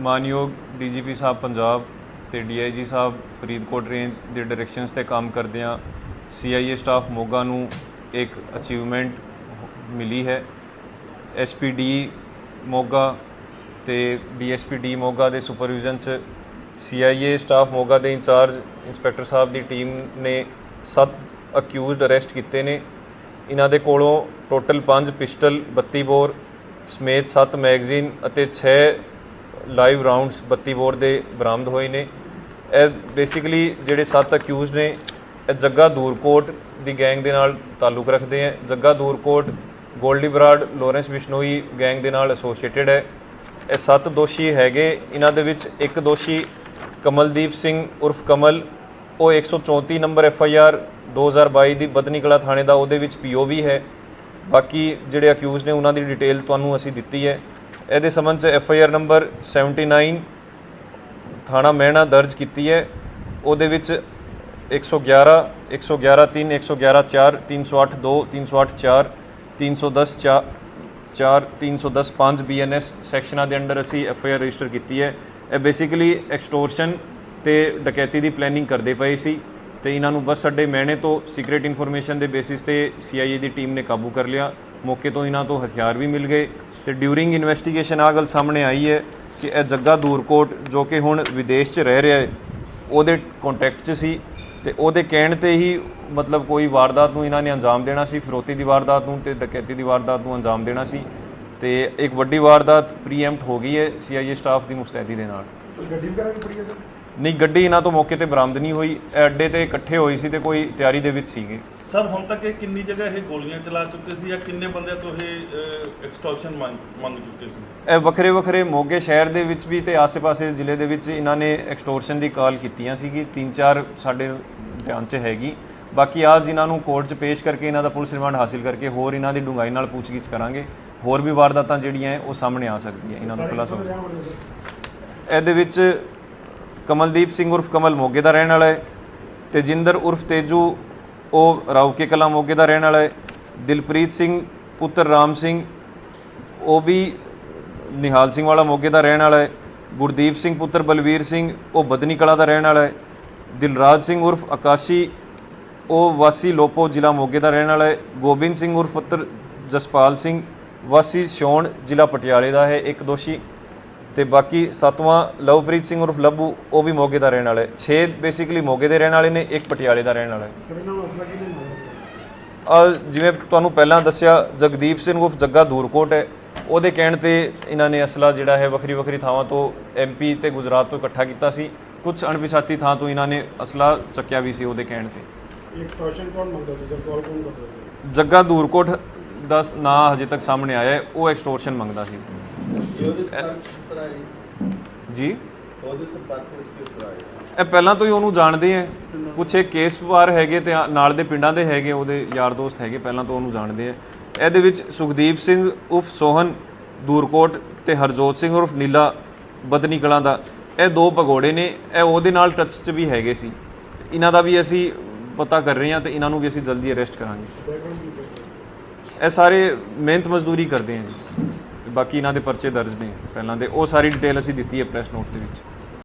ਮਾਨਯੋਗ ਡੀਜੀਪੀ ਸਾਹਿਬ ਪੰਜਾਬ ਤੇ ਡੀਆਈਜੀ ਸਾਹਿਬ ਫਰੀਦਕੋਟ ਰੇਂਜ ਦੇ ਡਾਇਰੈਕਸ਼ਨਸ ਤੇ ਕੰਮ ਕਰਦਿਆਂ ਸੀਆਈਏ ਸਟਾਫ ਮੋਗਾ ਨੂੰ ਇੱਕ ਅਚੀਵਮੈਂਟ ਮਿਲੀ ਹੈ। ਐਸਪੀਡੀ ਮੋਗਾ ਤੇ ਡੀਐਸਪੀਡੀ ਮੋਗਾ ਦੇ ਸੁਪਰਵਿਜ਼ਨ ਚ ਸੀਆਈਏ ਸਟਾਫ ਮੋਗਾ ਦੇ ਇੰਚਾਰਜ ਇੰਸਪੈਕਟਰ ਸਾਹਿਬ ਦੀ ਟੀਮ ਨੇ 7 ਅਕਿਊਜ਼ਡ ਅਰੈਸਟ ਕੀਤੇ ਨੇ। ਇਹਨਾਂ ਦੇ ਕੋਲੋਂ ਟੋਟਲ 5 ਪਿਸਟਲ 32 ਬੋਰ, ਸਮੇਤ 7 ਮੈਗਜ਼ੀਨ ਅਤੇ 6 ਲਾਈਵ ਰਾਉਂਡਸ 32 ਬੋਰ ਦੇ ਬਰਾਮਦ ਹੋਏ ਨੇ। ਇਹ ਬੇਸਿਕਲੀ ਜਿਹੜੇ ਸੱਤ ਅਕਿਊਜ਼ ਨੇ, ਇਹ ਜੱਗਾ ਦੂਰਕੋਟ ਦੀ ਗੈਂਗ ਦੇ ਨਾਲ ਤਾਲੁਕ ਰੱਖਦੇ ਹੈ ਜੱਗਾ ਦੂਰਕੋਟ, ਗੋਲਡੀ ਬਰਾਡ ਲੋਰੈਂਸ ਬਿਸ਼ਨੋਈ ਗੈਂਗ ਦੇ ਨਾਲ ਐਸੋਸੀਏਟਿਡ ਹੈ। ਇਹ ਸੱਤ ਦੋਸ਼ੀ ਹੈਗੇ। ਇਹਨਾਂ ਦੇ ਵਿੱਚ ਇੱਕ ਦੋਸ਼ੀ ਕਮਲਦੀਪ ਸਿੰਘ ਉਰਫ ਕਮਲ, ਉਹ 134 ਨੰਬਰ ਐਫ ਆਈ ਆਰ 2022 ਦੀ ਬਦਨੀਕਲਾ ਥਾਣੇ ਦਾ, ਉਹਦੇ ਵਿੱਚ ਪੀਓ ਵੀ ਹੈ। ਬਾਕੀ ਜਿਹੜੇ ਅਕਿਊਜ਼ ਨੇ, ਉਹਨਾਂ ਦੀ ਡਿਟੇਲ ਤੁਹਾਨੂੰ ਅਸੀਂ ਦਿੱਤੀ ਹੈ। ਇਹਦੇ ਸੰਬੰਧ ਚ ਐਫ ਆਈ ਆਰ ਨੰਬਰ 79 ਥਾਣਾ ਮਹਿਣਾ ਦਰਜ ਕੀਤੀ ਹੈ। ਉਹਦੇ ਵਿੱਚ 111 111 3 111 4 308 2 308 4 310 4 4 310 5 ਬੀਐਨਐਸ ਸੈਕਸ਼ਨਾਂ ਦੇ ਅੰਡਰ ਅਸੀਂ ਐਫ ਆਈ ਆਰ ਰਜਿਸਟਰ ਕੀਤੀ ਹੈ। ਇਹ ਬੇਸਿਕਲੀ ਐਕਸਟੋਰਸ਼ਨ ਤੇ ਡਕੈਤੀ ਦੀ ਪਲੈਨਿੰਗ ਕਰਦੇ ਪਏ ਸੀ ਤੇ ਇਹਨਾਂ ਨੂੰ ਬਸ ਸਾਡੇ ਮਹਿਣੇ ਤੋਂ ਸੀਕ੍ਰੀਟ ਇਨਫੋਰਮੇਸ਼ਨ ਦੇ ਬੇਸਿਸ ਤੇ ਸੀਆਈਏ ਦੀ ਟੀਮ ਨੇ ਕਾਬੂ ਕਰ ਲਿਆ। ਮੌਕੇ ਤੋਂ ਇਹਨਾਂ ਤੋਂ ਹਥਿਆਰ ਵੀ ਮਿਲ ਗਏ ਤੇ ਡਿਊਰਿੰਗ ਇਨਵੈਸਟੀਗੇਸ਼ਨ ਆ ਗੱਲ ਸਾਹਮਣੇ ਆਈ ਹੈ ਕਿ ਇਹ ਜੱਗਾ ਦੂਰਕੋਟ ਜੋ ਕਿ ਹੁਣ ਵਿਦੇਸ਼ 'ਚ ਰਹਿ ਰਿਹਾ ਹੈ, ਉਹਦੇ ਕੰਟੈਕਟ 'ਚ ਸੀ ਤੇ ਉਹਦੇ ਕਹਿਣ ਤੇ ਹੀ ਮਤਲਬ ਕੋਈ ਵਾਰਦਾਤ ਨੂੰ ਇਹਨਾਂ ਨੇ ਅੰਜਾਮ ਦੇਣਾ ਸੀ, ਫਿਰੋਤੀ ਦੀ ਵਾਰਦਾਤ ਨੂੰ ਤੇ ਡਕੈਤੀ ਦੀ ਵਾਰਦਾਤ ਨੂੰ ਅੰਜਾਮ ਦੇਣਾ ਸੀ ਤੇ ਇੱਕ ਵੱਡੀ ਵਾਰਦਾਤ ਪ੍ਰੀਐਮਪਟ ਹੋ ਗਈ ਹੈ ਸੀਆਈਏ ਸਟਾਫ ਦੀ ਮੁਸਤੈਦੀ ਦੇ ਨਾਲ। ਗੱਡੀ ਵਗੈਰਾ ਵੀ ਫੜੀ ਹੈ ਸਰ? ਨਹੀਂ ਗੱਡੀ ਇਹਨਾਂ ਤੋਂ ਮੌਕੇ ਤੇ ਬਰਾਮਦ ਨਹੀਂ ਹੋਈ ਅੱਡੇ ਤੇ ਇਕੱਠੇ ਹੋਈ ਸੀ ਤੇ ਕੋਈ ਤਿਆਰੀ ਦੇ ਵਿੱਚ ਸੀਗੇ। ਸਰ ਹੁਣ ਤੱਕ ਇਹ ਕਿੰਨੀ ਜਗ੍ਹਾ ਇਹ ਗੋਲੀਆਂ ਚਲਾ ਚੁੱਕੇ ਸੀ ਜਾਂ ਕਿੰਨੇ ਬੰਦਿਆਂ ਤੋਂ ਇਹ ਐਕਸਟੋਰਸ਼ਨ ਮੰਗ ਚੁੱਕੇ ਸੀ? ਇਹ ਵੱਖਰੇ ਵੱਖਰੇ ਮੋਗੇ ਸ਼ਹਿਰ ਦੇ ਵਿੱਚ ਵੀ ਤੇ ਆਸ-ਪਾਸੇ ਜ਼ਿਲ੍ਹੇ ਦੇ ਵਿੱਚ ਇਹਨਾਂ ਨੇ ਐਕਸਟੋਰਸ਼ਨ ਦੀ ਕਾਲ ਕੀਤੀਆਂ ਸੀਗੀ। ਤਿੰਨ ਚਾਰ ਸਾਡੇ ਧਿਆਨ 'ਚ ਹੈਗੀ। ਬਾਕੀ ਅੱਜ ਇਹਨਾਂ ਨੂੰ ਕੋਰਟ 'ਚ ਪੇਸ਼ ਕਰਕੇ ਇਹਨਾਂ ਦਾ ਪੁਲਿਸ ਰਿਮਾਂਡ ਹਾਸਿਲ ਕਰਕੇ ਹੋਰ ਇਹਨਾਂ ਦੀ ਡੂੰਘਾਈ ਨਾਲ ਪੁੱਛਗਿੱਛ ਕਰਾਂਗੇ। ਹੋਰ ਵੀ ਵਾਰਦਾਤਾਂ ਜਿਹੜੀਆਂ ਉਹ ਸਾਹਮਣੇ ਆ ਸਕਦੀਆਂ ਇਹਨਾਂ ਨੂੰ ਖੁਲਾਸਾ ਇਹਦੇ ਵਿੱਚ ਕਮਲਦੀਪ ਸਿੰਘ ਉਰਫ ਕਮਲ ਮੋਗੇ ਦਾ ਰਹਿਣ ਵਾਲਾ ਹੈ ਤੇਜਿੰਦਰ ਉਰਫ ਤੇਜੂ, ਉਹ ਰਾਉਕੇ ਕਲਾ ਮੋਗੇ ਦਾ ਰਹਿਣ ਵਾਲਾ ਹੈ। ਦਿਲਪ੍ਰੀਤ ਸਿੰਘ, ਪੁੱਤਰ ਰਾਮ ਸਿੰਘ, ਉਹ ਵੀ ਨਿਹਾਲ ਸਿੰਘ ਵਾਲਾ ਮੋਗੇ ਦਾ ਰਹਿਣ ਵਾਲਾ ਹੈ। ਗੁਰਦੀਪ ਸਿੰਘ, ਪੁੱਤਰ ਬਲਵੀਰ ਸਿੰਘ, ਉਹ ਬਦਨੀ ਕਲਾ ਦਾ ਰਹਿਣ ਵਾਲਾ ਹੈ। ਦਿਲਰਾਜ ਸਿੰਘ ਉਰਫ ਆਕਾਸ਼ੀ ਉਹ ਵਾਸੀ ਲੋਪੋ ਜ਼ਿਲ੍ਹਾ ਮੋਗੇ ਦਾ ਰਹਿਣ ਵਾਲਾ ਹੈ। ਗੋਬਿੰਦ ਸਿੰਘ ਉਰਫ ਪੁੱਤਰ ਜਸਪਾਲ ਸਿੰਘ, ਵਾਸੀ ਸ਼ੌਣ ਜ਼ਿਲ੍ਹਾ ਪਟਿਆਲੇ ਦਾ ਹੈ। ਇੱਕ ਦੋਸ਼ੀ ਤੇ ਬਾਕੀ ਸਤਵਾਂ ਲਵਪ੍ਰੀਤ ਸਿੰਘ ਉਰਫ ਲੱਭੂ ਉਹ ਵੀ ਮੋਗੇ ਦਾ ਰਹਿਣ ਵਾਲਾ ਹੈ। 6 ਬੇਸਿਕਲੀ ਮੋਗੇ ਦੇ ਰਹਿਣ ਵਾਲੇ ਨੇ ਇੱਕ ਪਟਿਆਲੇ ਦਾ ਰਹਿਣ ਵਾਲਾ ਹੈ। ਆ ਜਿਵੇਂ ਤੁਹਾਨੂੰ ਪਹਿਲਾਂ ਦੱਸਿਆ ਜਗਦੀਪ ਸਿੰਘ ਉਰਫ ਜੱਗਾ ਦੂਰਕੋਟ ਹੈ। ਉਹਦੇ ਕਹਿਣ ਤੇ ਇਹਨਾਂ ਨੇ ਅਸਲਾ ਜਿਹੜਾ ਹੈ ਵੱਖਰੀ ਵੱਖਰੀ ਥਾਵਾਂ ਤੋਂ ਐਮਪੀ ਤੇ ਗੁਜਰਾਤ ਤੋਂ ਇਕੱਠਾ ਕੀਤਾ ਸੀ। ਕੁਝ ਅਣਪਛਾਤੀ ਥਾਂ ਤੋਂ ਇਹਨਾਂ ਨੇ ਅਸਲਾ ਚੱਕਿਆ ਵੀ ਸੀ ਉਹਦੇ ਕਹਿਣ ਤੇ। ਇਹ ਐਕਸਟੋਰਸ਼ਨ ਕੌਣ ਮੰਗਦਾ ਸੀ? ਸਰ ਕਾਲ ਕੌਣ ਕਰਦਾ ਸੀ? ਜੱਗਾ ਦੂਰਕੋਟ ਦਾ ਨਾਂ ਹਜੇ ਤੱਕ ਸਾਹਮਣੇ ਆਇਆ ਹੈ ਉਹ ਐਕਸਟੋਰਸ਼ਨ ਮੰਗਦਾ ਸੀ। ਜੀ? ਜੀ ਉਹਦੇ ਸੰਪਰਕ ਵਿੱਚ ਕਿਸ ਤਰ੍ਹਾਂ ਹੈ ਇਹ ਪਹਿਲਾਂ ਤੋਂ ਹੀ ਉਹਨੂੰ ਜਾਣਦੇ ਆ ਕੁਛ ਇਹ ਕੇਸ ਵਾਰ ਹੈਗੇ ਤੇ ਨਾਲ ਦੇ ਪਿੰਡਾਂ ਦੇ ਹੈਗੇ ਉਹਦੇ ਯਾਰ ਦੋਸਤ ਹੈਗੇ ਪਹਿਲਾਂ ਤੋਂ ਉਹਨੂੰ ਜਾਣਦੇ ਆ ਇਹਦੇ ਵਿੱਚ ਸੁਖਦੀਪ ਸਿੰਘ ਉਫ ਸੋਹਨ ਦੂਰਕੋਟ ਤੇ ਹਰਜੋਤ ਸਿੰਘ ਉਰਫ ਨੀਲਾ ਬਦਨੀ ਕਲਾਂ ਦਾ। ਇਹ ਦੋ ਭਗੋੜੇ ਨੇ ਇਹ ਉਹਦੇ ਨਾਲ ਟੱਚ 'ਚ ਵੀ ਹੈਗੇ ਸੀ। ਇਹਨਾਂ ਦਾ ਵੀ ਅਸੀਂ ਪਤਾ ਕਰ ਰਹੇ ਹਾਂ ਤੇ ਇਹਨਾਂ ਨੂੰ ਵੀ ਅਸੀਂ ਜਲਦੀ ਅਰੈਸਟ ਕਰਾਂਗੇ। ਇਹ ਸਾਰੇ ਮਿਹਨਤ ਮਜ਼ਦੂਰੀ ਕਰਦੇ ਆ ਜੀ। ਬਾਕੀ ਇਹਨਾਂ ਦੇ ਪਰਚੇ ਦਰਜ ਨੇ ਪਹਿਲਾਂ ਦੇ। ਉਹ ਸਾਰੀ ਡਿਟੇਲ ਅਸੀਂ ਦਿੱਤੀ ਹੈ ਪ੍ਰੈਸ ਨੋਟ ਦੇ ਵਿੱਚ।